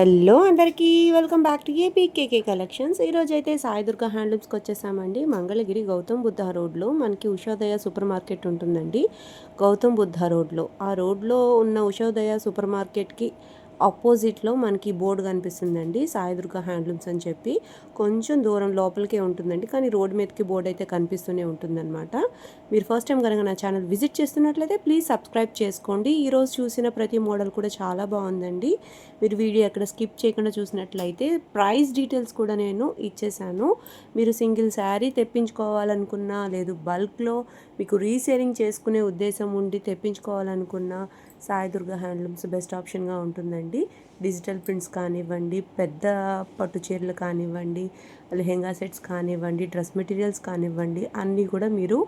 Hello అందరికీ welcome back to AP KK collections. ఈరోజు అయితే సాయి దుర్గా హ్యాండ్లూమ్స్కి వచ్చేసామండి. మంగళగిరి గౌతమ్ బుద్ధ రోడ్లో మనకి ఉషోదయ సూపర్ మార్కెట్ ఉంటుందండి. గౌతమ్ బుద్ధ రోడ్లో. ఆ రోడ్లో ఉన్న ఉషోదయ సూపర్ మార్కెట్కి ఆపోజిట్లో మనకి బోర్డు కనిపిస్తుందండి. సాయి దుర్గా హ్యాండ్లూమ్స్ అని చెప్పి. కొంచెం దూరం లోపలికే ఉంటుందండి. కానీ రోడ్ మీదకి బోర్డు అయితే కనిపిస్తూనే ఉంటుందన్నమాట. మీరు ఫస్ట్ టైం కనుక నా ఛానల్ విజిట్ చేస్తున్నట్లయితే ప్లీజ్ సబ్స్క్రైబ్ చేసుకోండి. ఈరోజు చూసిన ప్రతి మోడల్ కూడా చాలా బాగుందండి. మీరు వీడియో ఎక్కడ స్కిప్ చేయకుండా చూసినట్లయితే ప్రైస్ డీటెయిల్స్ కూడా నేను ఇచ్చేసాను. మీరు సింగిల్ శారీ తెప్పించుకోవాలనుకున్నా లేదు బల్క్లో మీకు రీసేలింగ్ చేసుకునే ఉద్దేశం ఉండి తెప్పించుకోవాలనుకున్నా సాయి దుర్గా హ్యాండ్లూమ్స్ బెస్ట్ ఆప్షన్గా ఉంటుందండి. డిజిటల్ ప్రింట్స్ కానివ్వండి పెద్ద పట్టు చీరలు కానివ్వండి లెహెంగా సెట్స్ కానివ్వండి డ్రెస్ మెటీరియల్స్ కానివ్వండి అన్నీ కూడా మీరు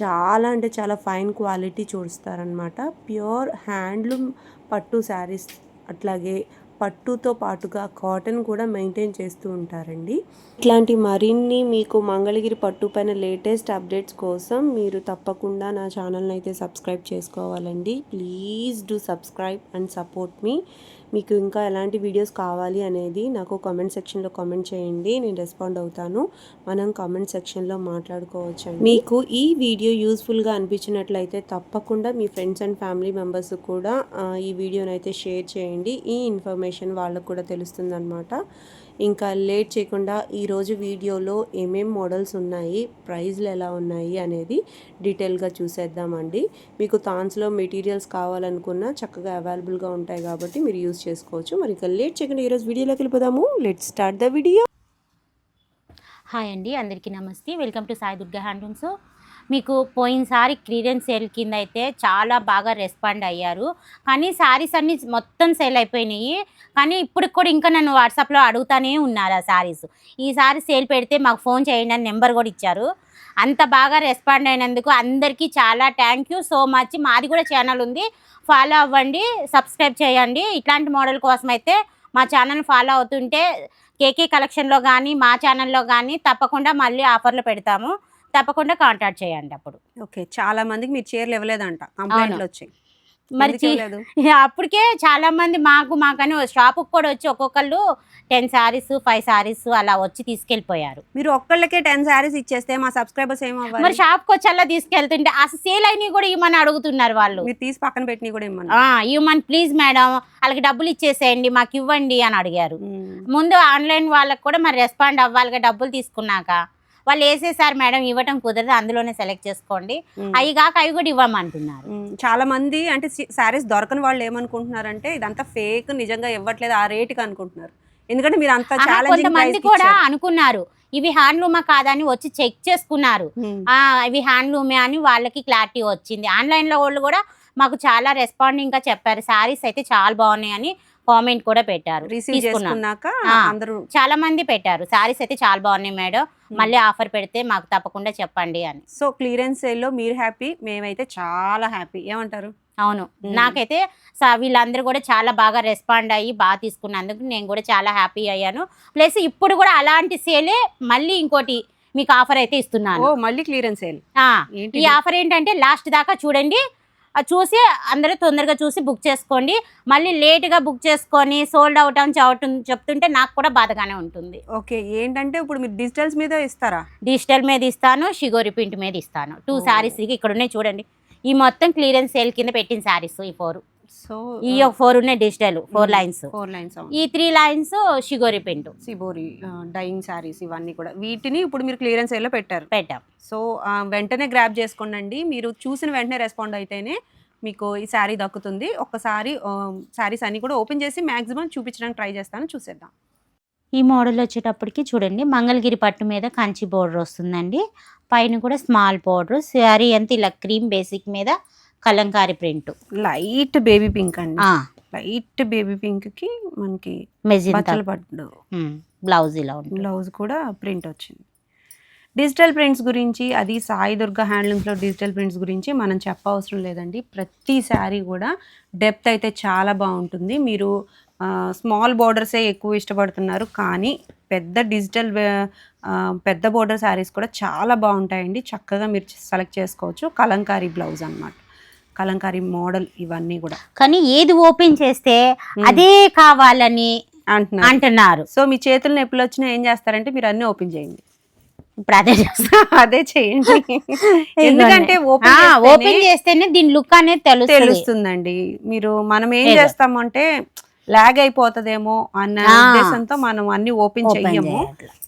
చాలా అంటే చాలా ఫైన్ క్వాలిటీ చూస్తారనమాట ప్యూర్ హ్యాండ్లూమ్ పట్టు శారీస్ అట్లాగే పట్టుతో పాటుగా కాటన్ కూడా మెయింటైన్ చేస్తూ ఉంటారండి. ఇట్లాంటి మరిన్ని మీకు మంగళగిరి పట్టు పైన లేటెస్ట్ అప్డేట్స్ కోసం మీరు తప్పకుండా నా ఛానల్ని అయితే సబ్స్క్రైబ్ చేసుకోవాలండి. Please do subscribe and support me. మీకు ఇంకా ఎలాంటి వీడియోస్ కావాలి అనేది నాకు కామెంట్ సెక్షన్లో కామెంట్ చేయండి. నేను రెస్పాండ్ అవుతాను. మనం కామెంట్ సెక్షన్లో మాట్లాడుకోవచ్చు మీకు ఈ వీడియో యూస్ఫుల్గా అనిపించినట్లయితే తప్పకుండా మీ ఫ్రెండ్స్ అండ్ ఫ్యామిలీ మెంబర్స్ కూడా ఈ వీడియోని అయితే షేర్ చేయండి. ఈ ఇన్ఫర్మేషన్ వాళ్ళకు కూడా తెలుస్తుందన్నమాట. ఇంకా లేట్ చేయకుండా ఈరోజు వీడియోలో ఏమేం మోడల్స్ ఉన్నాయి ప్రైజ్లు ఎలా ఉన్నాయి అనేది డీటెయిల్గా చూసేద్దామండి. మీకు థాన్స్లో మెటీరియల్స్ కావాలనుకున్నా చక్కగా అవైలబుల్గా ఉంటాయి కాబట్టి మీరు యూస్ చేసుకోవచ్చు. మరి ఇంకా లేట్ చేయకుండా ఈరోజు వీడియోలోకి వెళ్ళిపోదాము. Let start the video. Hi అండి అందరికీ నమస్తే. Welcome to Sai Durga handlooms. మీకు పోయినసారి క్లియరెన్స్ సేల్ కింద అయితే చాలా బాగా రెస్పాండ్ అయ్యారు. కానీ శారీస్ అన్నీ మొత్తం సేల్ అయిపోయినాయి. కానీ ఇప్పటికి కూడా ఇంకా నన్ను వాట్సాప్లో అడుగుతానే ఉన్నారు ఆ శారీస్ ఈసారి సేల్ పెడితే మాకు ఫోన్ చేయండి అని నెంబర్ కూడా ఇచ్చారు. అంత బాగా రెస్పాండ్ అయినందుకు అందరికీ చాలా థ్యాంక్ యూ సో మచ్. మాది కూడా ఛానల్ ఉంది. ఫాలో అవ్వండి సబ్స్క్రైబ్ చేయండి. ఇట్లాంటి మోడల్ కోసం అయితే మా ఛానల్ ఫాలో అవుతుంటే కేకే కలెక్షన్లో కానీ మా ఛానల్లో కానీ తప్పకుండా మళ్ళీ ఆఫర్లు పెడతాము. తప్పకుండా కాంటాక్ట్ చేయండి అప్పుడు. ఓకే చాలా మందికి మీరు చీరలు ఇవ్వలేదంట కంప్లైంట్లు వచ్చాయి. మరి? అప్పటికే చాలా మంది మాకు మాకని షాపుకి కూడా వచ్చి ఒక్కొక్కళ్ళు టెన్ సారీస్ ఫైవ్ సారీస్ అలా వచ్చి తీసుకెళ్ళిపోయారు. మీరు ఒక్కళ్ళకే టెన్ శారీస్ ఇచ్చేస్తే మా సబ్స్క్రైబర్స్ ఏం మరి షాప్కి వచ్చి అలా తీసుకెళ్తుంటే అసలు సేల్ అయినవి కూడా ఇవ్వమని అడుగుతున్నారు వాళ్ళు. మీరు తీసి పక్కన పెట్టినవి కూడా ఆ, ఇవ్వమని ప్లీజ్ మేడం వాళ్ళకి డబ్బులు ఇచ్చేసేయండి మాకు ఇవ్వండి అని అడిగారు. ముందు ఆన్లైన్ వాళ్ళకి కూడా మరి రెస్పాండ్ అవ్వాలిగా డబ్బులు తీసుకున్నాక. వాళ్ళు వేసేసారు మేడం ఇవ్వటం కుదరదు అందులోనే సెలెక్ట్ చేసుకోండి. అవి కాక అవి కూడా ఇవ్వమంటున్నారు. చాలా మంది అంటే శారీస్ దొరకని వాళ్ళు ఏమనుకుంటున్నారంటే ఇదంతా ఫేక్ నిజంగా ఇవ్వట్లేదు ఆ రేటుకి అనుకుంటున్నారు. ఎందుకంటే మీరు అంత కొంతమంది కూడా అనుకున్నారు ఇవి హ్యాండ్లూమా కాదని వచ్చి చెక్ చేసుకున్నారు. ఆ, ఇవి హ్యాండ్లూమే అని వాళ్ళకి క్లారిటీ వచ్చింది. ఆన్లైన్లో వాళ్ళు కూడా మాకు చాలా రెస్పాండింగ్గా చెప్పారు శారీస్ అయితే చాలా బాగున్నాయి అని కామెంట్ కూడా పెట్టారు చాలా మంది పెట్టారు శారీస్ అయితే చాలా బాగున్నాయి మేడం. మళ్ళీ ఆఫర్ పెడితే మాకు తప్పకుండా చెప్పండి అని. సో క్లియరెన్స్ సేల్లో మీరు హ్యాపీ మేమైతే చాలా హ్యాపీ. ఏమంటారు? అవును. మ్మ్. నాకైతే వీళ్ళందరూ కూడా చాలా బాగా రెస్పాండ్ అయ్యి బాగా తీసుకున్నందుకు నేను కూడా చాలా హ్యాపీ అయ్యాను. ప్లస్ ఇప్పుడు కూడా అలాంటి సేలే మళ్ళీ ఇంకోటి మీకు ఆఫర్ అయితే ఇస్తున్నాను. మళ్ళీ క్లియరెన్స్ సేల్. ఈ ఆఫర్ ఏంటంటే లాస్ట్ దాకా చూడండి చూసి అందరూ తొందరగా చూసి బుక్ చేసుకోండి. మళ్ళీ లేట్గా బుక్ చేసుకొని సోల్డ్ అవుట్ అని చెప్తుంటే నాకు కూడా బాధగానే ఉంటుంది. ఓకే. ఏంటంటే ఇప్పుడు మీరు డిజిటల్స్ మీద ఇస్తారా? డిజిటల్ మీద ఇస్తాను షిగోరి ప్రింట్ మీద ఇస్తాను. టూ. శారీస్ ఇక్కడ ఉన్నాయి చూడండి. ఈ మొత్తం క్లియరెన్స్ సేల్ కింద పెట్టిన శారీస్ ఈ ఫోర్. సో ఈ ఫోర్ ఉన్నాయి digital four lines four lines ఈ three lines shibori print shibori dyeing sarees ఇవన్నీ కూడా. వీటిని ఇప్పుడు మీరు క్లియరెన్స్ సేల్లో పెట్టారు. పెట్టాం. సో ఆ, వెంటనే గ్రాప్ చేసుకోండి మీరు చూసిన వెంటనే రెస్పాండ్ అయితేనే మీకు ఈ శారీ దక్కుతుంది. ఒక్కసారి శారీస్ అన్ని కూడా ఓపెన్ చేసి మాక్సిమం చూపించడానికి ట్రై చేస్తాను. చూసేద్దాం. ఈ మోడల్ వచ్చేటప్పటికి చూడండి మంగళగిరి పట్టు మీద కంచి బోర్డర్ వస్తుందండి. పైన కూడా స్మాల్ బోర్డర్ శారీ అంతా ఇలా క్రీమ్ బేసిక్ మీద Kalamkari print. Light baby pink అండి. లైట్ బేబీ పింక్కి మనకి మెజిన్ బచ్చల పట్టు బ్లౌజ్ ఇలా ఉంటుంది. బ్లౌజ్ కూడా ప్రింట్ వచ్చింది. డిజిటల్ ప్రింట్స్ గురించి అది సాయి దుర్గా హ్యాండ్లూమ్స్లో డిజిటల్ ప్రింట్స్ గురించి మనం చెప్పవసరం లేదండి. ప్రతి శారీ కూడా డెప్త్ అయితే చాలా బాగుంటుంది. మీరు స్మాల్ బోర్డర్సే ఎక్కువ ఇష్టపడుతున్నారు కానీ పెద్ద డిజిటల్ పెద్ద బోర్డర్ శారీస్ కూడా చాలా బాగుంటాయండి. చక్కగా మీరు సెలెక్ట్ చేసుకోవచ్చు. కలంకారీ బ్లౌజ్ అన్నమాట. కలంకారీ మోడల్ ఇవన్నీ కూడా. కానీ ఏది ఓపెన్ చేస్తే అదే కావాలని అంటున్నారు. అంటున్నారు. సో మీ చేతులు నొప్పులు వచ్చినా ఏం చేస్తారంటే మీరు అన్ని ఓపెన్ చేయండి. ఇప్పుడు అదే అదే చేయండి. ఎందుకంటే ఓపెన్ చేస్తేనే దీని లుక్ అనేది తెలుస్తుంది. తెలుస్తుందండి. మీరు మనం ఏం. చేస్తామంటే లాగ్ అయిపోతుందేమో అన్న. ఉద్దేశంతో మనం అన్ని ఓపెన్ చెయ్యము.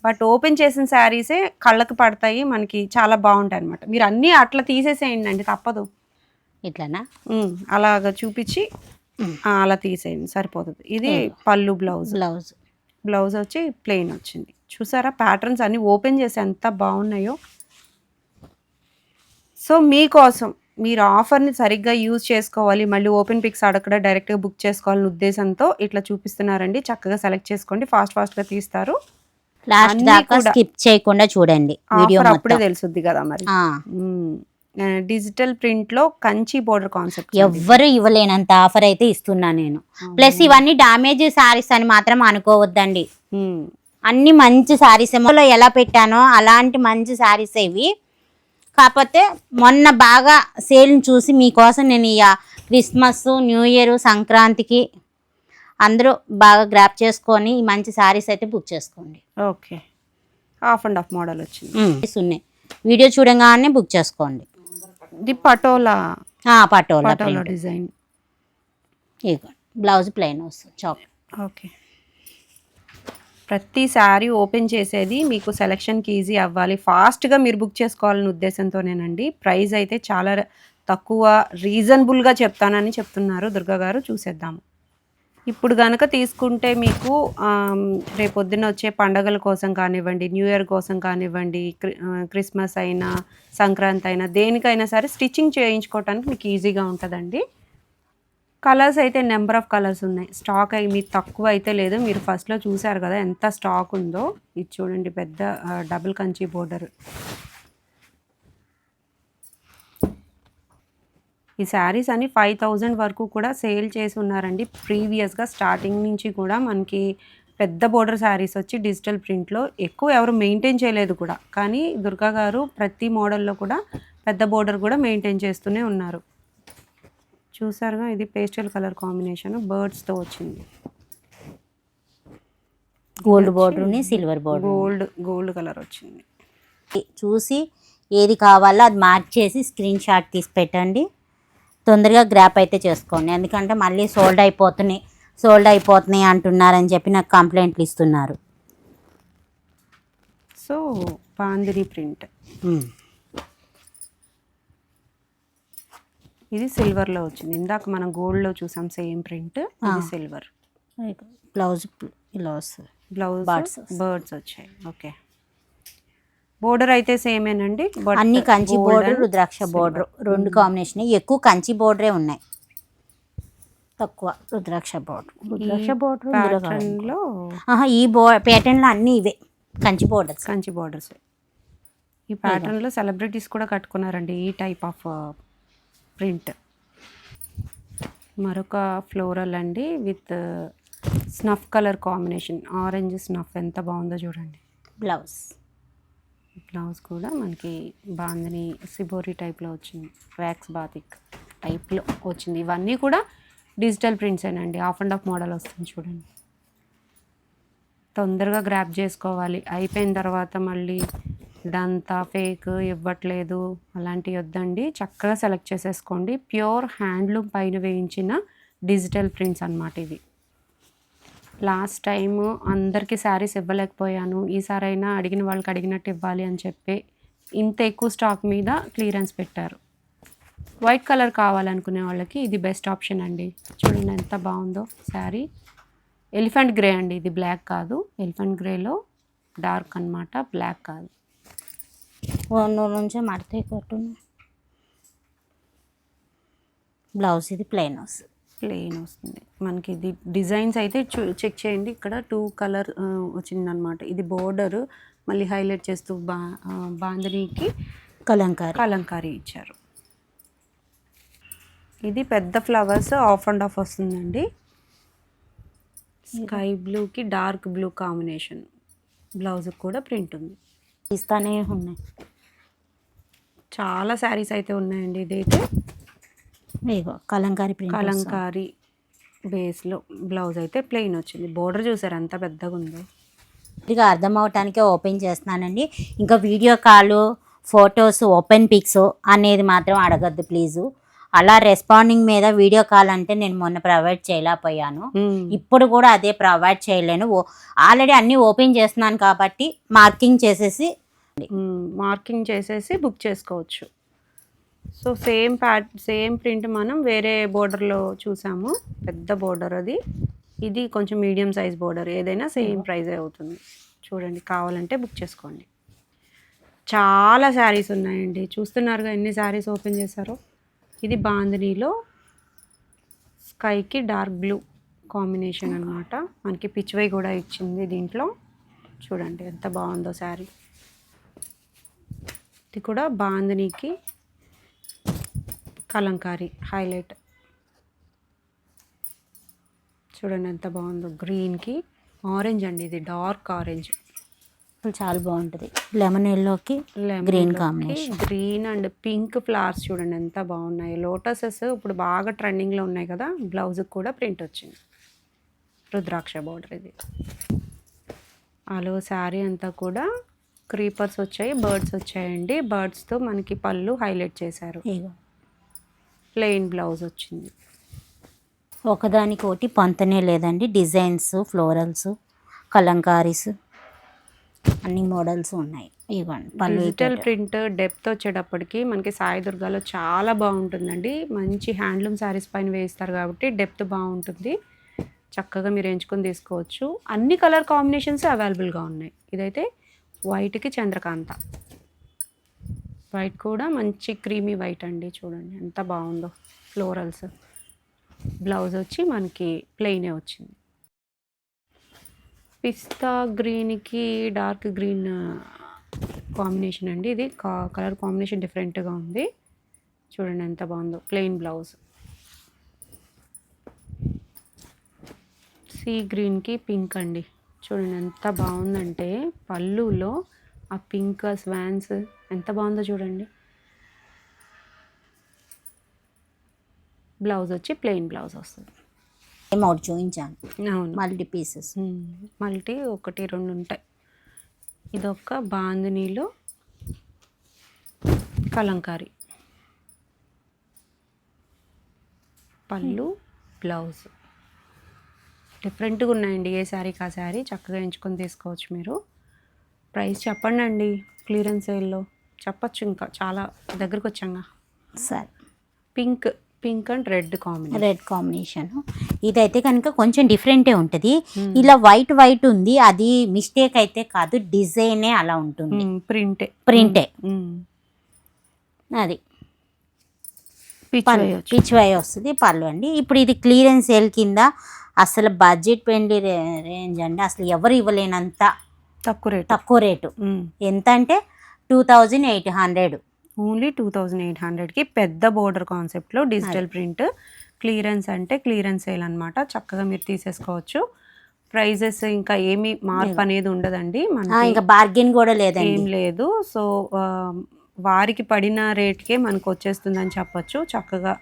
బట్ ఓపెన్ చేసిన శారీసే కళ్ళకి పడతాయి మనకి చాలా బాగుంటాయి అనమాట మీరు అన్ని అట్లా తీసేసేయండి అండి తప్పదు. ఇట్లానా? అలాగ చూపించి అలా తీసేయండి సరిపోతుంది. ఇది పళ్ళు బ్లౌజ్. బ్లౌజ్. బ్లౌజ్ వచ్చి ప్లెయిన్ వచ్చింది. చూసారా ప్యాటర్న్స్ అన్ని ఓపెన్ చేసి ఎంత బాగున్నాయో? సో మీకోసం మీరు ఆఫర్ని సరిగ్గా యూజ్ చేసుకోవాలి మళ్ళీ ఓపెన్ పిక్స్ అడగకుండా డైరెక్ట్గా బుక్ చేసుకోవాలనే ఉద్దేశంతో ఇట్లా చూపిస్తున్నారండి. చక్కగా సెలెక్ట్ చేసుకోండి ఫాస్ట్ ఫాస్ట్గా తీస్తారు. లాస్ట్ దాకా. స్కిప్ చేయకుండా చూడండి వీడియో అప్పుడే తెలుసుద్ది కదా మరి. డిజిటల్ ప్రింట్లో కంచి బోర్డర్ కాన్సెప్ట్ ఎవ్వరు ఇవ్వలేనంత ఆఫర్ అయితే ఇస్తున్నా నేను. ప్లస్ ఇవన్నీ డామేజ్ సారీస్ అని మాత్రం అనుకోవద్దండి. అన్ని మంచి సారీస్ ఏమో ఎలా పెట్టానో అలాంటి మంచి సారీస్ ఇవి. కాకపోతే మొన్న బాగా సేల్ని చూసి మీకోసం నేను ఇక క్రిస్మస్ న్యూ ఇయర్ సంక్రాంతికి అందరూ బాగా గ్రాప్ చేసుకొని ఈ మంచి సారీస్ అయితే బుక్ చేసుకోండి. Okay. Half and half model వచ్చింది. ఉన్నాయి వీడియో చూడగానే బుక్ చేసుకోండి. ఇది పటోలా. పటోలా పటోలా. డిజైన్. ఇదిగో బ్లౌజ్ ప్లెయిన్ వస్తుంది చాక్. ఓకే. ప్రతి శారీ ఓపెన్ చేసేది మీకు సెలక్షన్కి ఈజీ అవ్వాలి. ఫాస్ట్గా మీరు బుక్ చేసుకోవాలనే ఉద్దేశంతోనేనండి. ప్రైస్ అయితే చాలా తక్కువ రీజనబుల్గా చెప్తానని చెప్తున్నారు. దుర్గా గారు చూసేద్దాము. ఇప్పుడు కనుక తీసుకుంటే మీకు రేపొద్దున వచ్చే పండగల కోసం కానివ్వండి న్యూ ఇయర్ కోసం కానివ్వండి క్రి- క్రిస్మస్ అయినా సంక్రాంతి అయినా దేనికైనా సరే స్టిచ్చింగ్ చేయించుకోవటానికి మీకు ఈజీగా ఉంటుందండి. కలర్స్ అయితే నెంబర్ ఆఫ్ కలర్స్ ఉన్నాయి. స్టాక్ అయి మీకు తక్కువ అయితే లేదు. మీరు ఫస్ట్లో చూసారు కదా ఎంత స్టాక్ ఉందో. ఇది చూడండి పెద్ద డబుల్ కంచి బోర్డర్. ఈ శారీస్ అని ఫైవ్ థౌజండ్ వరకు కూడా సేల్ చేసి ఉన్నారండి. ప్రీవియస్గా స్టార్టింగ్ నుంచి కూడా మనకి పెద్ద బోర్డర్ శారీస్ వచ్చి డిజిటల్ ప్రింట్లో ఎక్కువ ఎవరు మెయింటైన్ చేయలేదు కూడా. కానీ దుర్గా గారు ప్రతి మోడల్లో కూడా పెద్ద బోర్డర్ కూడా మెయింటైన్ చేస్తూనే ఉన్నారు. చూసారుగా ఇది పేస్టల్ కలర్ కాంబినేషన్ బర్డ్స్తో వచ్చింది. Gold border silver border gold gold colour వచ్చింది. చూసి ఏది కావాలో అది మార్క్ చేసి స్క్రీన్ షాట్ తీసి పెట్టండి. తొందరగా గ్రాప్ అయితే చేసుకోండి. ఎందుకంటే మళ్ళీ సోల్డ్ అయిపోతున్నాయి. సోల్డ్ అయిపోతున్నాయి అంటున్నారని చెప్పి నాకు కంప్లైంట్లు ఇస్తున్నారు. సో పాందిరి ప్రింట్. ఇది సిల్వర్లో వచ్చింది. ఇందాక మనం గోల్డ్లో చూసాం సేమ్ ప్రింట్ ఇది సిల్వర్ బ్లౌజ్ ఇలా వస్తుంది బ్లౌజ్ Birds. బర్డ్స్ వచ్చాయి. ఓకే బోర్డర్ అయితే సేమేనండి అన్ని కంచి బోర్డర్ రుద్రాక్ష బోర్డర్ రెండు కాంబినేషన్. ఎక్కువ కంచి బోర్డరే ఉన్నాయి. తక్కువ రుద్రాక్ష బోర్డర్. రుద్రాక్ష బోర్డర్లో ఈ బో ప్యాటర్న్లో అన్నీ ఇవే. కంచి బోర్డర్స్. కంచి బోర్డర్స్. ఈ pattern లో సెలబ్రిటీస్ కూడా కట్టుకున్నారండి ఈ టైప్ ఆఫ్ ప్రింట్ మరొక ఫ్లోరల్ అండి with snuff colour combination orange snuff ఎంత బాగుందో చూడండి. బ్లౌజ్ బ్లౌజ్ కూడా మనకి బాందని సిబోరి టైప్లో వచ్చింది వ్యాక్స్ బాతిక్ టైప్లో వచ్చింది. ఇవన్నీ కూడా డిజిటల్ ప్రింట్స్ అండి హాఫ్ అండ్ ఆఫ్ మోడల్ వస్తుంది చూడండి. తొందరగా గ్రాప్ చేసుకోవాలి. అయిపోయిన తర్వాత మళ్ళీ ఇదంతా ఫేక్ ఇవ్వట్లేదు అలాంటివి వద్దండి. చక్కగా సెలెక్ట్ చేసేసుకోండి. ప్యూర్ హ్యాండ్లూమ్ పైన వేయించిన డిజిటల్ ప్రింట్స్ అన్నమాట ఇవి. లాస్ట్ టైం అందరికీ శారీస్ ఇవ్వలేకపోయాను. ఈసారైనా అడిగిన వాళ్ళకి అడిగినట్టు ఇవ్వాలి అని చెప్పి ఇంత ఎక్కువ స్టాక్ మీద క్లియరెన్స్ పెట్టారు. వైట్ కలర్ కావాలనుకునే వాళ్ళకి ఇది బెస్ట్ ఆప్షన్ అండి. చూడండి ఎంత బాగుందో శారీ ఎలిఫెంట్ గ్రే అండి. ఇది బ్లాక్ కాదు. ఎలిఫెంట్ గ్రేలో డార్క్ అన్నమాట. బ్లాక్ కాదు. రెండు నుంచే మడతే కొట్టు బ్లౌజ్ ఇది ప్లెయిన్ వస్తుంది ప్లెయిన్ వస్తుంది. మనకి ఇది డిజైన్స్ అయితే చూ చెక్ చేయండి. ఇక్కడ టూ కలర్ వచ్చిందనమాట ఇది బోర్డర్. మళ్ళీ హైలైట్ చేస్తూ బా ఆ, బాందనీకి కలంకారీ. కలంకారీ ఇచ్చారు. ఇది పెద్ద ఫ్లవర్స్ ఆఫ్ అండ్ ఆఫ్ వస్తుందండి. స్కై బ్లూకి డార్క్ బ్లూ కాంబినేషన్. బ్లౌజ్ కూడా ప్రింట్ ఉంది. తీస్తానే ఉన్నాయి. చాలా శారీస్ అయితే ఉన్నాయండి ఇదైతే. ఇగో కలంకారీ ప్రింట్ కలంకారీ బేస్లో బ్లౌజ్ అయితే ప్లెయిన్ వచ్చింది. బోర్డర్ చూసారు? ఎంత పెద్దగా ఉందో. ఇక అర్థం అవటానికే ఓపెన్ చేస్తున్నానండి. ఇంకా video call photos open pics అనేది మాత్రం అడగద్దు ప్లీజు. అలా రెస్పాండింగ్ మీద వీడియో కాల్ అంటే నేను మొన్న ప్రొవైడ్ చేయలేకపోయాను. ఇప్పుడు కూడా అదే ప్రొవైడ్ చేయలేను. ఆల్రెడీ అన్నీ ఓపెన్ చేస్తున్నాను కాబట్టి మార్కింగ్ చేసేసి మార్కింగ్ చేసేసి బుక్ చేసుకోవచ్చు. సో సేమ్ ప్యాట్ సేమ్ ప్రింట్ మనం వేరే బోర్డర్లో చూసాము. పెద్ద బోర్డర్ అది. ఇది కొంచెం మీడియం సైజ్ బోర్డర్. ఏదైనా సేమ్ ప్రైజే అవుతుంది. చూడండి కావాలంటే బుక్ చేసుకోండి. చాలా శారీస్ ఉన్నాయండి. చూస్తున్నారుగా ఎన్ని శారీస్ ఓపెన్ చేశారో. ఇది బాందినీలో స్కైకి డార్క్ బ్లూ కాంబినేషన్ అనమాట మనకి పిచ్వై కూడా ఇచ్చింది దీంట్లో. చూడండి ఎంత బాగుందో శారీ. ఇది కూడా బాందినీకి కలంకారీ హైలైట్. చూడండి ఎంత బాగుందో గ్రీన్కి. ఆరెంజ్ అండి ఇది డార్క్ ఆరెంజ్. చాలా బాగుంటుంది. లెమన్ ఎల్లోకి green combination. Green and pink flowers చూడండి ఎంత బాగున్నాయి. లోటసెస్ ఇప్పుడు బాగా ట్రెండింగ్లో ఉన్నాయి కదా బ్లౌజ్కి కూడా ప్రింట్ వచ్చింది. రుద్రాక్ష బార్డర్ ఇది. అలో శారీ అంతా కూడా క్రీపర్స్ వచ్చాయి బర్డ్స్ వచ్చాయండి. బర్డ్స్తో మనకి పళ్ళు హైలైట్ చేశారు. ఇగో. ప్లెయిన్ బ్లౌజ్ వచ్చింది. ఒకదానికి ఒకటి పొంతనే లేదండి. డిజైన్స్ ఫ్లోరల్స్ కలంకారీస్ అన్ని మోడల్స్ ఉన్నాయి. ఇవ్వండి. డిజిటల్ ప్రింట్ డెప్త్ వచ్చేటప్పటికి మనకి సాయి దుర్గాలో చాలా బాగుంటుందండి. మంచి హ్యాండ్లూమ్ శారీస్ పైన వేస్తారు కాబట్టి డెప్త్ బాగుంటుంది. చక్కగా మీరు ఎంచుకొని తీసుకోవచ్చు. అన్ని కలర్ కాంబినేషన్స్ అవైలబుల్గా ఉన్నాయి. ఇదైతే వైట్కి చంద్రకాంత. వైట్ కూడా మంచి క్రీమీ వైట్ అండి చూడండి. ఎంత బాగుందో ఫ్లోరల్స్. బ్లౌజ్ వచ్చి మనకి ప్లెయినే వచ్చింది. పిస్తా గ్రీన్కి డార్క్ గ్రీన్ కాంబినేషన్ అండి ఇది. కలర్ కాంబినేషన్ డిఫరెంట్గా ఉంది. చూడండి ఎంత బాగుందో ప్లెయిన్ బ్లౌజ్. సీ గ్రీన్కి పింక్ అండి. చూడండి ఎంత బాగుందంటే పళ్ళులో ఆ పింక్ స్వాన్స్ ఎంత బాగుందో చూడండి. బ్లౌజ్ వచ్చి ప్లెయిన్ బ్లౌజ్ వస్తుంది. ఒకటి చూపించాను. అవును. మల్టీ పీసెస్ మల్టీ ఒకటి రెండు ఉంటాయి. ఇదొక బాందినీలో కలంకారీ. పళ్ళు బ్లౌజ్ డిఫరెంట్గా ఉన్నాయండి ఏ శారీకి ఆ శారీ. చక్కగా ఎంచుకొని తీసుకోవచ్చు మీరు. ప్రైస్ చెప్పండి అండి క్లియరెన్స్ సేల్లో. చెప్పచ్చు ఇంకా చాలా దగ్గరకు వచ్చాంగా సరే. Pink pink and red combination. Red combination. ఇదైతే కనుక కొంచెం డిఫరెంటే ఉంటుంది. ఇలా వైట్ వైట్ ఉంది. అది మిస్టేక్ అయితే కాదు డిజైనే అలా ఉంటుంది. ప్రింటే. ప్రింటే. అది. పిచ్ వై వస్తుంది పళ్ళు అండి. ఇప్పుడు ఇది క్లియరెన్స్ సేల్ కింద అసలు బడ్జెట్ పెండి రేంజ్ అండి. అసలు ఎవరు ఇవ్వలేనంత తక్కువ రేట్. తక్కువ రేటు. ఎంత అంటే two thousand eight hundred. Only two thousand eight హండ్రెడ్కి పెద్ద బోర్డర్ కాన్సెప్ట్లో డిజిటల్ ప్రింట్ క్లియరెన్స్ అంటే క్లియరెన్స్ సేల్ అనమాట చక్కగా మీరు తీసేసుకోవచ్చు. ప్రైజెస్ ఇంకా ఏమి మార్పు అనేది ఉండదండి. మనకి ఇంకా బార్గెన్ కూడా లేదండి. ఏం లేదు. సో వారికి పడిన రేట్కే మనకు వచ్చేస్తుందని చెప్పొచ్చు. చక్కగా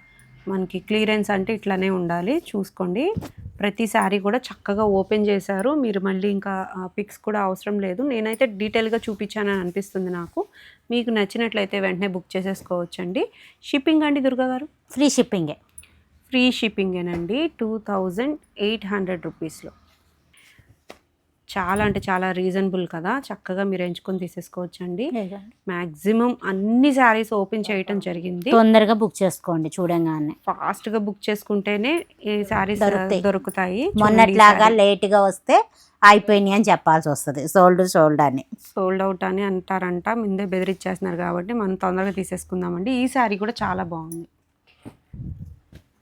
మనకి క్లియరెన్స్ అంటే ఇట్లానే ఉండాలి. చూసుకోండి. ప్రతి శారీ కూడా చక్కగా ఓపెన్ చేశారు. మీరు మళ్ళీ ఇంకా పిక్స్ కూడా అవసరం లేదు. నేనైతే డీటెయిల్గా చూపించానని అనిపిస్తుంది నాకు. మీకు నచ్చినట్లయితే వెంటనే బుక్ చేసేసుకోవచ్చండి. షిప్పింగ్ అండి దుర్గా గారు? ఫ్రీ షిప్పింగే. ఫ్రీ షిప్పింగేనండి. టూ థౌజండ్ ఎయిట్ హండ్రెడ్ రూపీస్లో. చాలా అంటే చాలా రీజనబుల్ కదా. చక్కగా మీరు ఎంచుకొని తీసేసుకోవచ్చండి. మ్యాక్సిమం అన్ని శారీస్ ఓపెన్ చేయటం జరిగింది. తొందరగా బుక్ చేసుకోండి చూడంగానే. ఫాస్ట్గా బుక్ చేసుకుంటేనే ఈ శారీస్ దొరుకుతాయి. దొరుకుతాయి. మొన్నట్లాగా లేట్గా వస్తే అయిపోయినాయి అని చెప్పాల్సి వస్తుంది. సోల్డ్ సోల్డ్ అని. సోల్డ్ అవుట్ అని అంటారంట. ముందే బెదిరిచ్చేస్తున్నారు కాబట్టి మనం తొందరగా తీసేసుకుందామండి. ఈ శారీ కూడా చాలా బాగుంది.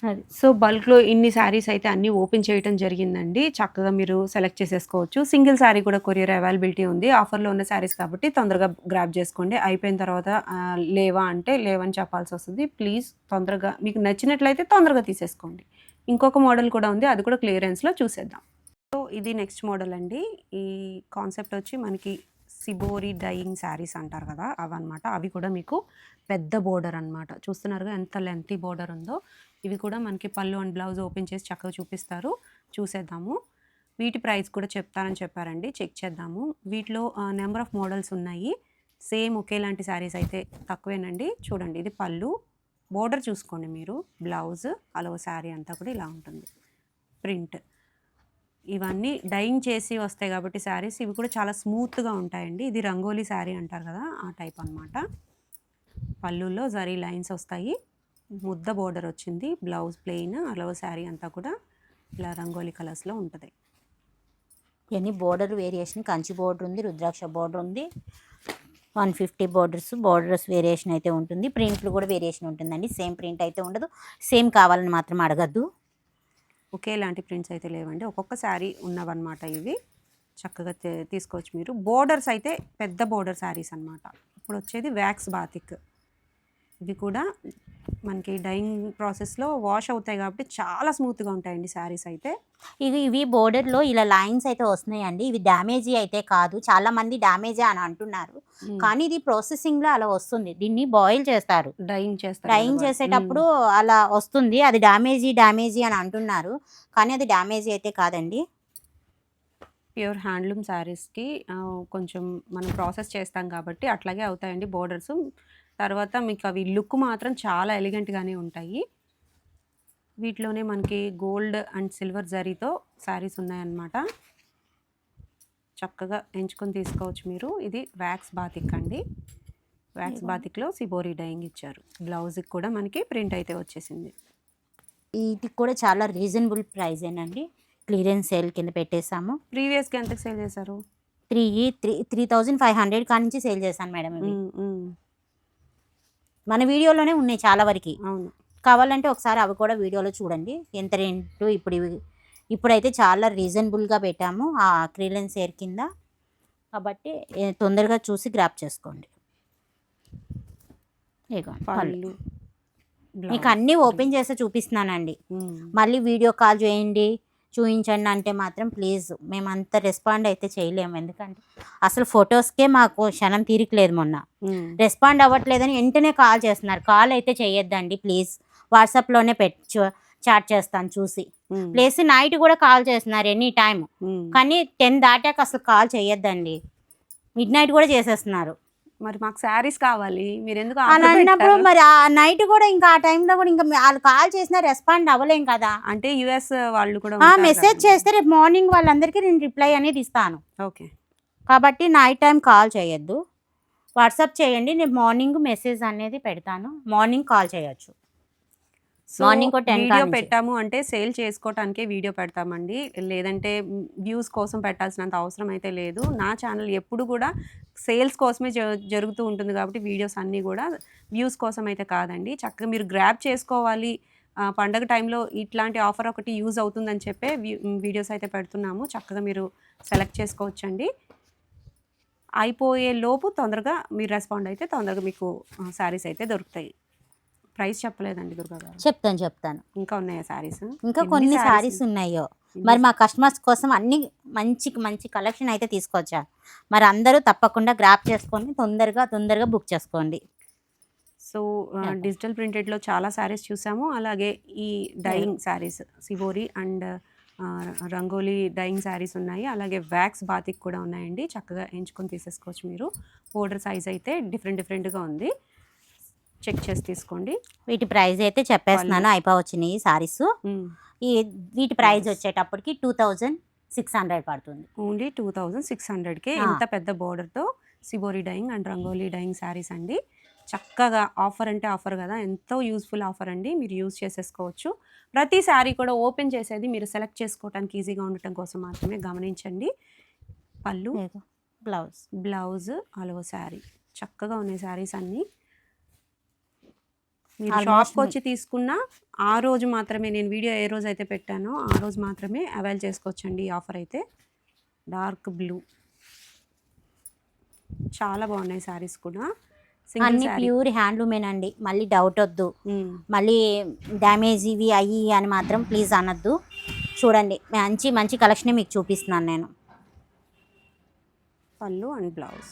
అది. సో బల్క్లో ఇన్ని శారీస్ అయితే అన్నీ ఓపెన్ చేయడం జరిగిందండి. చక్కగా మీరు సెలెక్ట్ చేసేసుకోవచ్చు. సింగిల్ శారీ కూడా కొరియర్ అవైలబిలిటీ ఉంది. ఆఫర్లో ఉన్న శారీస్ కాబట్టి తొందరగా గ్రాప్ చేసుకోండి. అయిపోయిన తర్వాత లేవా అంటే లేవని చెప్పాల్సి వస్తుంది. ప్లీజ్ తొందరగా మీకు నచ్చినట్లయితే తొందరగా తీసేసుకోండి. ఇంకొక మోడల్ కూడా ఉంది. అది కూడా క్లియరెన్స్లో చూసేద్దాం. సో ఇది నెక్స్ట్ మోడల్ అండి. ఈ కాన్సెప్ట్ వచ్చి మనకి సిబోరి డైయింగ్ శారీస్ అంటారు కదా అవన్నమాట. అవి కూడా మీకు పెద్ద బోర్డర్ అన్నమాట. చూస్తున్నారుగా ఎంత లెంతీ బోర్డర్ ఉందో. ఇవి కూడా మనకి పళ్ళు అండ్ బ్లౌజ్ ఓపెన్ చేసి చక్కగా చూపిస్తారు. చూసేద్దాము. వీటి ప్రైస్ కూడా చెప్తారని చెప్పారండి. చెక్ చేద్దాము. వీటిలో నెంబర్ ఆఫ్ మోడల్స్ ఉన్నాయి. సేమ్ ఒకేలాంటి శారీస్ అయితే తక్కువేనండి. చూడండి ఇది పళ్ళు. బోర్డర్ చూసుకోండి మీరు. బ్లౌజ్ అలవ శారీ అంతా కూడా ఇలా ఉంటుంది. ప్రింట్. ఇవన్నీ డైయింగ్ చేసి వస్తాయి కాబట్టి శారీస్ ఇవి కూడా చాలా స్మూత్గా ఉంటాయండి. ఇది రంగోలీ శారీ అంటారు కదా ఆ టైప్ అనమాట పళ్ళుల్లో జరీ లైన్స్ వస్తాయి. ముద్ద బోర్డర్ వచ్చింది బ్లౌజ్ ప్లెయిన్ అలవ శారీ అంతా కూడా ఇలా రంగోలీ కలర్స్లో ఉంటుంది. ఇవన్నీ బోర్డర్ వేరియేషన్ కంచి బోర్డర్ ఉంది రుద్రాక్ష బోర్డర్ ఉంది. One fifty borders borders variation అయితే ఉంటుంది. ప్రింట్లు కూడా వేరియేషన్ ఉంటుందండి. సేమ్ ప్రింట్ అయితే ఉండదు. సేమ్ కావాలని మాత్రం అడగద్దు. ఒకేలాంటి ప్రింట్స్ అయితే లేవండి. ఒక్కొక్క శారీ ఉన్నవన్నమాట ఇవి. చక్కగా తీసుకోవచ్చు మీరు. బోర్డర్స్ అయితే పెద్ద బోర్డర్ శారీస్ అన్నమాట. ఇప్పుడు వచ్చేది వ్యాక్స్ బాతిక్. ఇవి కూడా మనకి డైయింగ్ ప్రాసెస్లో వాష్ అవుతాయి కాబట్టి చాలా స్మూత్గా ఉంటాయండి శారీస్ అయితే. ఇవి ఇవి బోర్డర్లో ఇలా లైన్స్ అయితే వస్తున్నాయండి. ఇవి డ్యామేజీ అయితే కాదు. చాలా మంది డ్యామేజీ అని అంటున్నారు. కానీ ఇది ప్రాసెసింగ్లో అలా వస్తుంది. దీన్ని బాయిల్ చేస్తారు. డైయింగ్ చేస్తారు డ్రైయింగ్. చేసేటప్పుడు అలా వస్తుంది. అది డ్యామేజీ డ్యామేజీ అని అంటున్నారు. కానీ అది డ్యామేజీ అయితే కాదండి. ప్యూర్ హ్యాండ్లూమ్ శారీస్కి కొంచెం మనం ప్రాసెస్ చేస్తాం కాబట్టి అట్లాగే అవుతాయండి బోర్డర్స్. తర్వాత మీకు అవి లుక్ మాత్రం చాలా ఎలిగెంట్గానే ఉంటాయి. వీటిలోనే మనకి గోల్డ్ అండ్ సిల్వర్ జరీతో శారీస్ ఉన్నాయన్నమాట. చక్కగా ఎంచుకొని తీసుకోవచ్చు మీరు. ఇది వ్యాక్స్ బాతిక్ అండి. వ్యాక్స్ బాతిక్లో సిబోరి డైయింగ్ ఇచ్చారు. బ్లౌజ్కి కూడా మనకి ప్రింట్ అయితే వచ్చేసింది. ఇది కూడా చాలా రీజనబుల్ ప్రైజేనండి క్లియరెన్స్ సేల్ కింద పెట్టేశాము. ప్రీవియస్గా ఎంతకు సేల్ చేశారు? Three three three thousand five hundred కాడ నుంచి సేల్ చేశాను మేడం మన వీడియోలోనే ఉన్నాయి చాలా వరకు. అవును. కావాలంటే ఒకసారి అవి కూడా వీడియోలో చూడండి. ఎంత రెంట్ ఇప్పుడు ఇప్పుడైతే చాలా రీజనబుల్గా పెట్టాము. ఆ క్రిలెన్స్ ఎయిర్ కింద. కాబట్టి తొందరగా చూసి గ్రాప్ చేసుకోండి. పళ్ళు. మీకు అన్నీ ఓపెన్ చేసి చూపిస్తున్నానండి. మళ్ళీ వీడియో కాల్ చేయండి. చూపించండి అంటే మాత్రం ప్లీజ్ మేము అంత రెస్పాండ్ అయితే చేయలేము. ఎందుకంటే అసలు ఫొటోస్కే మాకు క్షణం తీరికలేదు మొన్న. రెస్పాండ్ అవ్వట్లేదని వెంటనే కాల్ చేస్తున్నారు. కాల్ అయితే చేయొద్దండి ప్లీజ్. వాట్సాప్లోనే పెట్ చాట్ చేస్తాను చూసి. ప్లస్ నైట్ కూడా కాల్ చేస్తున్నారు ఎనీ టైం. కానీ టెన్ దాటాక అసలు కాల్ చేయొద్దండి. మిడ్ నైట్ కూడా చేసేస్తున్నారు. మరి మాకు శారీస్ కావాలి. మీరు ఎందుకు అని అన్నప్పుడు? మరి ఆ నైట్ కూడా ఇంకా ఆ టైంలో కూడా ఇంకా వాళ్ళు కాల్ చేసినా రెస్పాండ్ అవ్వలేం కదా. అంటే యుఎస్ వాళ్ళు కూడా మెసేజ్. చేస్తే రేపు మార్నింగ్ వాళ్ళందరికీ నేను రిప్లై అనేది ఇస్తాను. ఓకే. కాబట్టి నైట్ టైం కాల్ చేయొద్దు. వాట్సాప్ చేయండి నేను మార్నింగ్ మెసేజ్ అనేది పెడతాను. మార్నింగ్ కాల్ చేయొచ్చు. 10 వీడియో. పెట్టాము అంటే సేల్ చేసుకోవటానికే వీడియో పెడతామండి. లేదంటే వ్యూస్ కోసం పెట్టాల్సినంత అవసరం అయితే లేదు. నా ఛానల్ ఎప్పుడు కూడా సేల్స్ కోసమే జరుగుతూ ఉంటుంది కాబట్టి వీడియోస్ అన్నీ కూడా వ్యూస్ కోసం అయితే కాదండి. చక్కగా మీరు గ్రాప్ చేసుకోవాలి. పండగ టైంలో ఇట్లాంటి ఆఫర్ ఒకటి యూజ్ అవుతుందని చెప్పే వీడియోస్ అయితే పెడుతున్నాము. చక్కగా మీరు సెలెక్ట్ చేసుకోవచ్చండి. అయిపోయే లోపు తొందరగా మీరు రెస్పాండ్ అయితే తొందరగా మీకు శారీస్ అయితే దొరుకుతాయి. ప్రైస్ చెప్పలేదండి దుర్గా గారు. చెప్తాను చెప్తాను. ఇంకా ఉన్నాయా శారీస్ ఇంకా కొన్ని శారీస్ ఉన్నాయో. మరి మా కస్టమర్స్ కోసం అన్ని మంచి మంచి కలెక్షన్ అయితే తీసుకొచ్చా మరి అందరూ తప్పకుండా గ్రాప్ చేసుకొని తొందరగా తొందరగా బుక్ చేసుకోండి. సో. డిజిటల్ ప్రింటెడ్లో చాలా శారీస్ చూసాము. అలాగే ఈ dyeing saris shibori and rangoli dyeing saris ఉన్నాయి. అలాగే వ్యాక్స్ బాతిక్ కూడా ఉన్నాయండి. చక్కగా ఎంచుకొని తీసేసుకోవచ్చు మీరు. బోర్డర్ సైజ్ అయితే డిఫరెంట్ డిఫరెంట్గా ఉంది. చెక్ చేసి తీసుకోండి. వీటి ప్రైస్ అయితే చెప్పేస్తున్నాను అయిపోవచ్చినాయి సారీస్. ఈ వీటి ప్రైస్ వచ్చేటప్పటికి టూ థౌజండ్ సిక్స్ హండ్రెడ్ పడుతుంది. ఓన్లీ టూ థౌజండ్ సిక్స్ హండ్రెడ్కి. ఇంత పెద్ద బోర్డర్తో shibori dyeing and rangoli dyeing saris అండి. చక్కగా ఆఫర్ అంటే ఆఫర్ కదా ఎంతో యూస్ఫుల్ ఆఫర్ అండి. మీరు యూజ్ చేసేసుకోవచ్చు. ప్రతి శారీ కూడా ఓపెన్ చేసేది మీరు సెలెక్ట్ చేసుకోవడానికి ఈజీగా ఉండటం కోసం మాత్రమే గమనించండి. పళ్ళు బ్లౌజ్ బ్లౌజ్ అలవ శారీ చక్కగా ఉన్నాయి శారీస్ అన్నీ. మీరు షాప్కి వచ్చి తీసుకున్న ఆ రోజు మాత్రమే నేను వీడియో ఏ రోజు అయితే పెట్టానో ఆ రోజు మాత్రమే అవైల్ చేసుకోవచ్చండి ఈ ఆఫర్ అయితే. డార్క్ బ్లూ చాలా బాగున్నాయి శారీస్ కూడా. అన్ని ప్యూర్ హ్యాండ్లూమేనండి మళ్ళీ డౌట్ వద్దు. మళ్ళీ డ్యామేజ్ ఇవి అయ్యి అని మాత్రం ప్లీజ్ అనొద్దు. చూడండి మంచి మంచి కలెక్షనే మీకు చూపిస్తున్నాను నేను. Pallu and blouse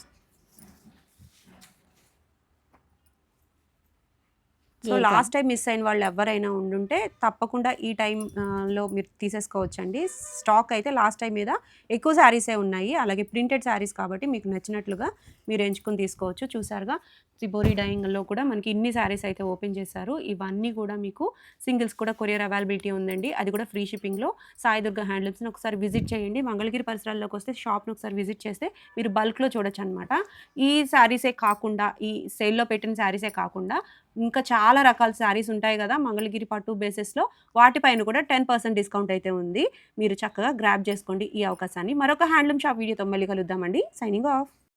so last time miss అయిన వాళ్ళు ఎవరైనా ఉండుంటే తప్పకుండా ఈ టైం ఆ, లో మీరు తీసేసుకోవచ్చండి. స్టాక్ అయితే లాస్ట్ టైం మీద ఎక్కువ శారీసే ఉన్నాయి. అలాగే ప్రింటెడ్ శారీస్ కాబట్టి మీకు నచ్చినట్లుగా మీరు ఎంచుకొని తీసుకోవచ్చు. చూసారుగా త్రిబోరి డైయింగ్లో కూడా మనకి ఇన్ని శారీస్ అయితే ఓపెన్ చేశారు. ఇవన్నీ కూడా మీకు సింగిల్స్ కూడా కొరియర్ అవైలబిలిటీ ఉందండి. అది కూడా ఫ్రీ షిప్పింగ్లో. సాయి దుర్గా హ్యాండ్లూమ్స్ని ఒకసారి విజిట్ చేయండి. మంగళగిరి పరిసరాల్లోకి వస్తే షాప్ని ఒకసారి విజిట్ చేస్తే మీరు బల్క్లో చూడొచ్చు అనమాట ఈ శారీసే కాకుండా ఈ సేల్లో పెట్టిన శారీసే కాకుండా ఇంకా చాలా రకాల శారీస్ ఉంటాయి కదా మంగళగిరి పట్టు బేసెస్లో వాటిపైన కూడా టెన్ పర్సెంట్ డిస్కౌంట్ అయితే ఉంది. మీరు చక్కగా గ్రాప్ చేసుకోండి ఈ అవకాశాన్ని. మరొక హ్యాండ్లూమ్ షాప్ వీడియోతో మళ్ళీ కలుద్దామండి. Signing off.